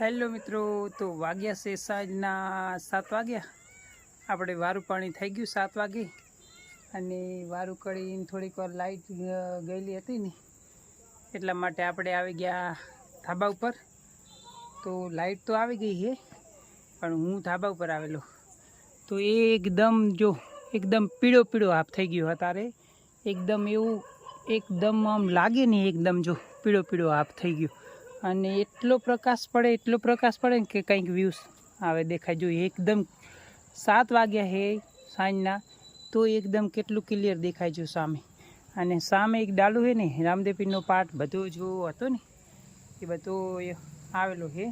Hello મિત્રો, તો વાગ્યા છે સાંજના સાત વાગ્યા. આપણે વારું પાણી થઈ ગયું સાત વાગે. અને વારું કરીને થોડીક વાર લાઇટ ગયેલી હતી ને. એટલા માટે આપણે આવી ગયા ધાબા ઉપર. તો લાઇટ તો આવી ગઈ છે પણ હું ધાબા ઉપર આવેલો. તો એ એકદમ જો, એકદમ પીળો પીળો હાફ થઈ ગયો અત્યારે એકદમ એવું, એકદમ આમ લાગે ને એકદમ જો પીળો પીળો હાફ થઈ ગયો. અને એટલો પ્રકાશ પડે, એટલો પ્રકાશ પડે ને કે કંઈક વ્યૂઝ આવે દેખાય. જો એકદમ સાત વાગ્યા હે સાંજના, તો એકદમ કેટલું ક્લિયર દેખાય જો સામે. અને સામે એક ડાલુ હે ને, રામદેવીનો પાઠ બધો જો હતો ને, એ બધો આવેલો હે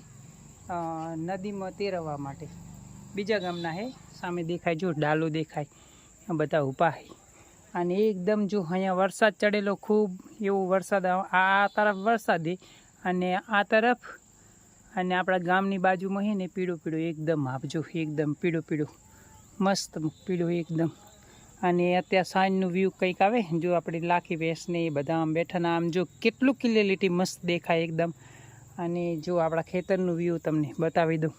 નદીમાં તેરવા માટે. બીજા ગામના હે, સામે દેખાય જો ડાલો દેખાય બધા ઊભા હે. અને એકદમ જો અહીંયા વરસાદ ચડેલો, ખૂબ એવો વરસાદ આ તરફ વરસાદ અને આ તરફ અને આપણા ગામની બાજુમાં છે ને પીળું પીળું એકદમ આપજો એકદમ પીળું પીળું, મસ્ત પીળું એકદમ. અને અત્યારે સાંજનું વ્યૂ કંઈક આવે, જો આપણી લાખી ભેંસને એ બધા આમ બેઠાના આમ જો કેટલું ક્લિયરિટી મસ્ત દેખાય એકદમ. અને જો આપણા ખેતરનું વ્યૂ તમને બતાવી દઉં.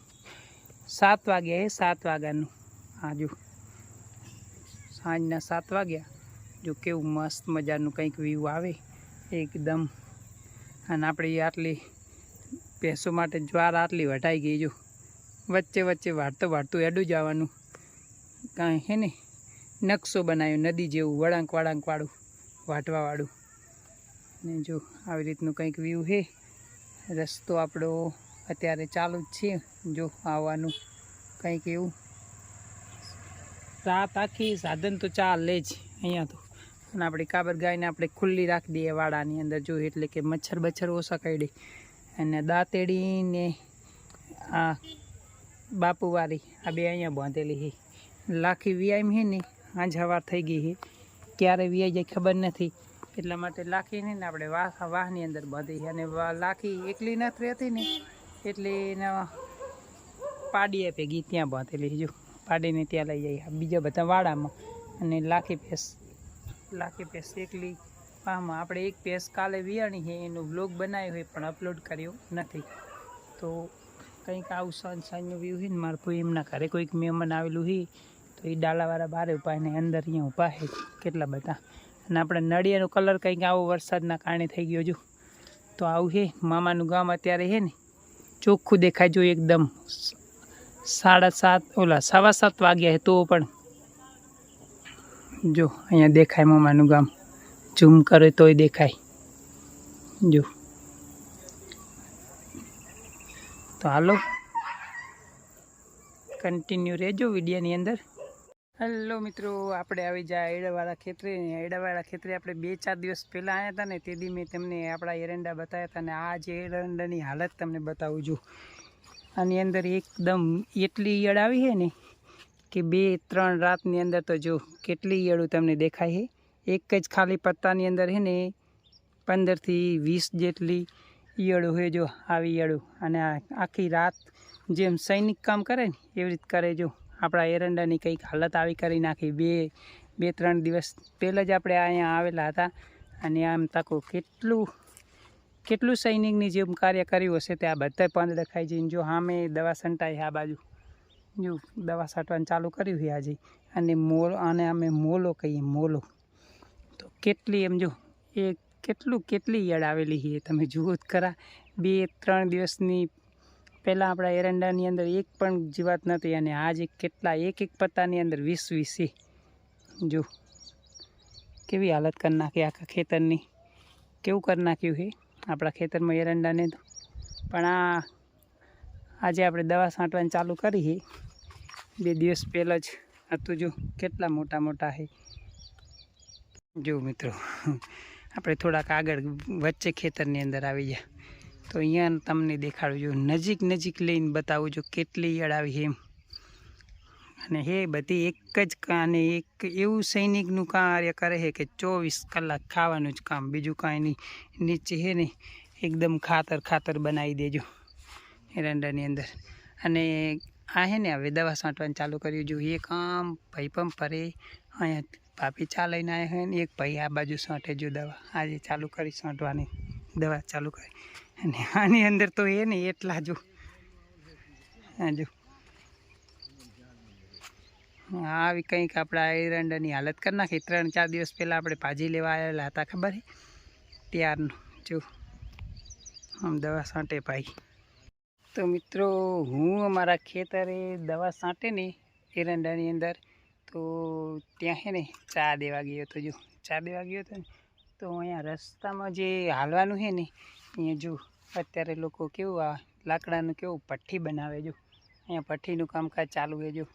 સાત વાગ્યા એ સાત વાગ્યાનું. આ જો, સાંજના સાત વાગ્યા. જો કેવું મસ્ત મજાનું કંઈક વ્યૂ આવે, એકદમ. અને આપણી આટલી ભેંસો માટે જ્વાર આટલી વટાઈ ગઈ જો. વચ્ચે વચ્ચે વાળતો વાળતું એડું જવાનું. કાંઈ હે ને, નકશો બનાવ્યો, નદી જેવું, વળાંક વળાંકવાળું વાટવાવાળું ને જો, આવી રીતનું કંઈક વ્યૂ છે રસ્તો આપણો અત્યારે ચાલુ જ છે. જો, આવવાનું કંઈક એવું. રાત આખી સાધન તો ચાલે જ, અહીંયા તો. અને આપણી કાબર ગાયને આપણે ખુલ્લી રાખી દઈએ વાડાની અંદર જોઈએ એટલે કે મચ્છર બચ્છર ઓછા કાઢી. અને દાંતેડીને આ બાપુવાળી આ બે અહીંયા બાંધેલી છે. લાખી વીઆઈમ છે ને આજ થઈ ગઈ છે. ક્યારે વીઆઈ જાય ખબર નથી. એટલા માટે લાખીને ને આપણે વાહ વાહની અંદર બાંધી છે. અને લાખી એકલી નથી રહેતી ને, એટલે એના પાડીએ ભેગી ત્યાં બાંધેલી છે. જો, પાડીને ત્યાં લઈ જાય. બીજા બધા વાડામાં. અને લાખી ભેંસ લાખી ભેંસ એકલી. પામાં આપણે એક પેસ કાલે વિયાણી છે, એનો વ્લોગ બનાવ્યો હોય પણ અપલોડ કર્યો નથી. તો કંઈક આવું સાંજ સાંજનું વ્યૂ છે ને, મારું એમના ઘરે કોઈક મહેમાન આવેલું હોય તો એ ડાલાવાળા બહાર ઊભા ને અંદર અહીંયા ઊભા છે, કેટલા બધા. અને આપણે નળિયાનો કલર કંઈક આવો વરસાદના કારણે થઈ ગયો જો. તો આવું છે, મામાનું ગામ અત્યારે છે ને, ચોખ્ખું દેખાય જો એકદમ. સાડા સાત, ઓલા સવા સાત વાગ્યા છે તો પણ જો, અહીંયા દેખાય મામાનું ગામ. ઝૂમ કરે તોય દેખાય. જો. તો હાલો. કન્ટિન્યુ રહેજો વિડીયાની અંદર. હેલો મિત્રો, આપણે આવી જાય એડાવાળા ખેતરે. એડાવાળા ખેતરે આપણે બે ચાર દિવસ પહેલાં આવ્યા હતા ને, તે દી મેં તમને આપણા એરંડા બતાવ્યા હતા ને આ જે એરંડાની હાલત તમને બતાવું છું. આની અંદર એકદમ એટલી ઈયળ આવી છે ને કે બે, ત્રણ રાતની અંદર તો જો કેટલી ઈયળું તમને દેખાય છે એક જ ખાલી પત્તાની અંદર છે ને પંદરથી વીસ જેટલી ઈયળું હોય જો આવી ઈયળું અને આખી રાત જેમ સૈનિક કામ કરે ને, એવી રીત કરે જો આપણા એરંડાની કંઈક હાલત આવી કરી નાખી. બે બે, ત્રણ દિવસ પહેલાં જ આપણે અહીંયા આવેલા હતા અને આમ તાકો કેટલું કેટલું સૈનિકની જેમ કાર્ય કર્યું હશે તે આ બધા પાંદ દેખાય જઈને જો સામે દવા સંટાઈ આ બાજુ. જો દવા છાંટવાનું ચાલુ કર્યું છે આજે. અને મોલ, આને અમે મોલો કહીએ, મોલો. તો કેટલી એમ જો, એ કેટલું, કેટલી ઈયળ આવેલી છે તમે જુઓ જ ખરા. બે, ત્રણ દિવસની પહેલાં આપણા એરંડાની અંદર એક પણ જીવાત નથી અને આજે કેટલા, એક એક પત્તાની અંદર વીસ વીસ જો, કેવી હાલત કરી નાખી આખા ખેતરની. કેવું કરી નાખ્યું છે આપણા ખેતરમાં એરંડાને પણ આ, આજે આપણે દવા છાંટવાની ચાલુ કરી છે. બે દિવસ પહેલાં જ હતું જો કેટલા મોટા મોટા છે. જો મિત્રો, આપણે થોડાક આગળ વચ્ચે ખેતરની અંદર આવી ગયા. તો અહીંયા તમને દેખાડું જો નજીક નજીક લઈને બતાવું જો કેટલી ઈયળ આવી એમ. અને હે, બધી એક જ કાને એક એવું સૈનિકનું કાર્ય કરે છે કે ચોવીસ કલાક ખાવાનું જ કામ, બીજું કાંઈ નહીં. નીચે છે ને, એકદમ ખાતર ખાતર બનાવી દેજો. એરંડાની અંદર. અને આ હે ને હવે દવા છાંટવાનું ચાલુ કર્યું. જો એક આમ ભાઈ પણ ફરે. અહીંયા ભાભી ચા લઈને આવ્યા હોય ને, એક ભાઈ આ બાજુ છાંટે જો દવા. આજે ચાલુ કરી છાંટવાની દવા ચાલુ કરી. અને આની અંદર તો એ ને એટલા જો. હા જો. આવી કંઈક આપણા એરંડાની હાલત કરી નાખી. ત્રણ ચાર દિવસ પહેલાં આપણે ભાજી લેવા આવેલા હતા, ખબર ત્યારનું. જો. આમ દવા છાંટે ભાઈ. તો મિત્રો, હું અમારા ખેતરે દવા છાંટે ને એરંડાની અંદર, તો ત્યાં છે ને ચા દેવા ગયો હતો જો. ચા દેવા ગયો હતો ને, તો અહીંયા રસ્તામાં જે હાલવાનું છે ને, અહીંયા જો, અત્યારે લોકો કેવું આ લાકડાનું કેવું ભઠ્ઠી બનાવે જો. અહીંયા ભઠ્ઠીનું કામકાજ ચાલુ છે જો.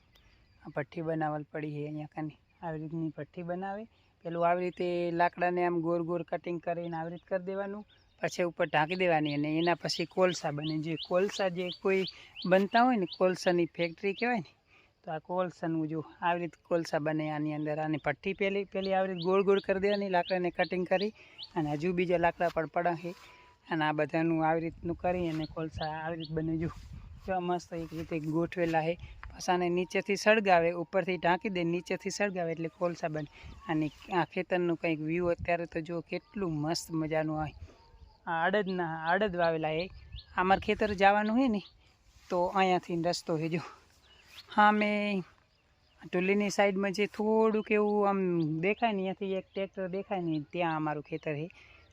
આ ભઠ્ઠી બનાવલ પડી છે અહીંયા કાને આવી રીતની ભઠ્ઠી બનાવે. પેલું આવી રીતે લાકડાને આમ ગોર ગોર કટિંગ કરીને આવી રીતે કરી દેવાનું. પછી ઉપર ઢાંકી દેવાની અને એના પછી કોલસા બને. જે કોલસા જે કોઈ બનતા હોય ને, કોલસાની ફેક્ટરી કહેવાય ને, તો આ કોલસાનું જો આવી રીતે કોલસા બને આની અંદર. આની ભઠ્ઠી પહેલી પહેલી આવી રીતે ગોળ ગોળ કરી દેવાની, લાકડાને કટિંગ કરી અને હજુ બીજા લાકડા પણ પડા અને આ બધાનું આવી રીતનું કરી અને કોલસા આવી રીતે બને. જો મસ્ત એક રીતે ગોઠવેલા છે. પાછાને નીચેથી સળગાવે, ઉપરથી ઢાંકી દે, નીચેથી સળગાવે એટલે કોલસા બને. અને આ ખેતરનું કંઈક વ્યૂ અત્યારે તો જો કેટલું મસ્ત મજાનું હોય અડદના અડદ વાવેલા એ અમાર ખેતર જવાનું હોય ને, તો અહીંયાથી રસ્તો છે જો. હા, મેં ટુલીની સાઈડમાં જે થોડુંક એવું આમ દેખાય ને, અહીંયાથી એક ટ્રેક્ટર દેખાય ને, ત્યાં અમારું ખેતર છે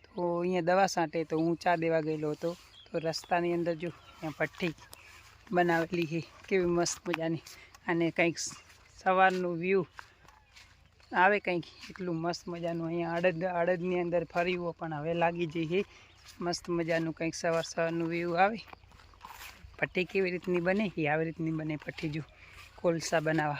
તો અહીંયા દવા સાંટે તો હું ચા દેવા ગયેલો હતો. તો રસ્તાની અંદર જો, અહીંયા પટ્ટી બનાવેલી છે કેવી મસ્ત મજાની. અને કંઈક સવારનું વ્યૂ આવે કંઈક, એટલું મસ્ત મજાનું. અહીંયા અડદ અડદની અંદર ફરીવો પણ હવે લાગી જઈ છે મસ્ત મજાનું કંઈક સવાર સવારનું વ્યૂ આવે. પટ્ટી કેવી રીતની બને? એ આવી રીતની બને પટ્ટી જો. કોલસા બનાવવા.